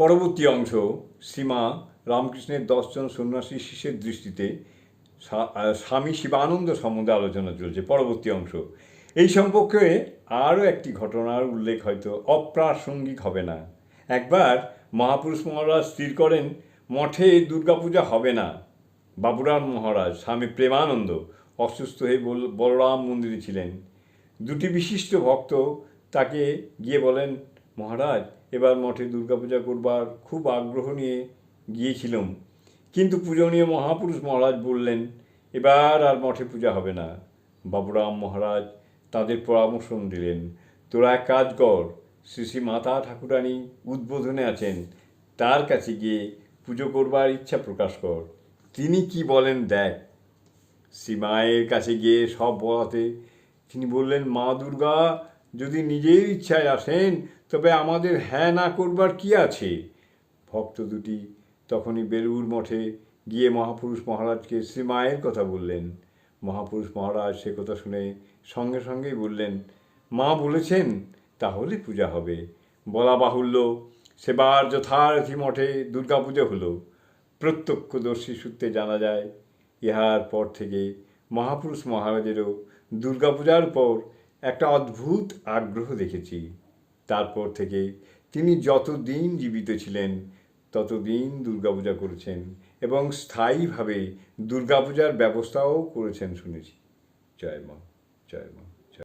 পরবর্তী অংশ সীমা রামকৃষ্ণের দশজন সন্ন্যাসী শিষ্যের দৃষ্টিতে স্বামী শিবানন্দ সম্বন্ধে আলোচনা চলছে, পরবর্তী অংশ। এই সম্পর্কে আরও একটি ঘটনার উল্লেখ হয়তো অপ্রাসঙ্গিক হবে না। একবার মহাপুরুষ মহারাজ স্থির করেন, মঠে দুর্গাপূজা হবে না। বাবুরাম মহারাজ, স্বামী প্রেমানন্দ অসুস্থ হয়ে বল- বলরাম মন্দিরে ছিলেন। দুটি বিশিষ্ট ভক্ত তাকে গিয়ে বলেন, মহারাজ এবার মঠে দুর্গাপূজা করবার খুব আগ্রহ নিয়ে গিয়েছিলাম। কিন্তু পূজনীয় মহাপুরুষ মহারাজ বললেন, এবার আর মঠে পূজা হবে না। বাবুরাম মহারাজ তাদের পরামর্শ দিলেন, তোরা এক কাজ কর শ্রী শ্রী মাতা ঠাকুরানী উদ্বোধনে আছেন, তার কাছে গিয়ে পুজো করবার ইচ্ছা প্রকাশ কর। তিনি কি বলেন দেখ। শ্রীমায়ের কাছে গিয়ে সব বলাতে তিনি বললেন, মা দুর্গা, যদি নিজের ইচ্ছায় আসেন তবে আমাদের হ্যাঁ না করবার কি আছে? ভক্ত দুটি তখনই বেলুর মঠে গিয়ে মহাপুরুষ মহারাজকে শ্রীমায়ের কথা বললেন। মহাপুরুষ মহারাজ সে কথা শুনে সঙ্গে সঙ্গেই বললেন, মা বলেছেন তাহলে পূজা হবে। বলা বাহুল্য, সেবার যথারথি মঠে দুর্গাপূজা হলো। প্রত্যক্ষদর্শী সূত্রে জানা যায়, ইহার পর থেকে মহাপুরুষ মহারাজেরও দুর্গাপূজার পর একটা অদ্ভুত আগ্রহ দেখেছি। তারপর থেকে তিনি যতদিন জীবিত ছিলেন, ততদিন দুর্গাপূজা করেছেন এবং স্থায়ীভাবে দুর্গাপূজার ব্যবস্থাও করেছেন শুনেছি। জয় মা জয় মা।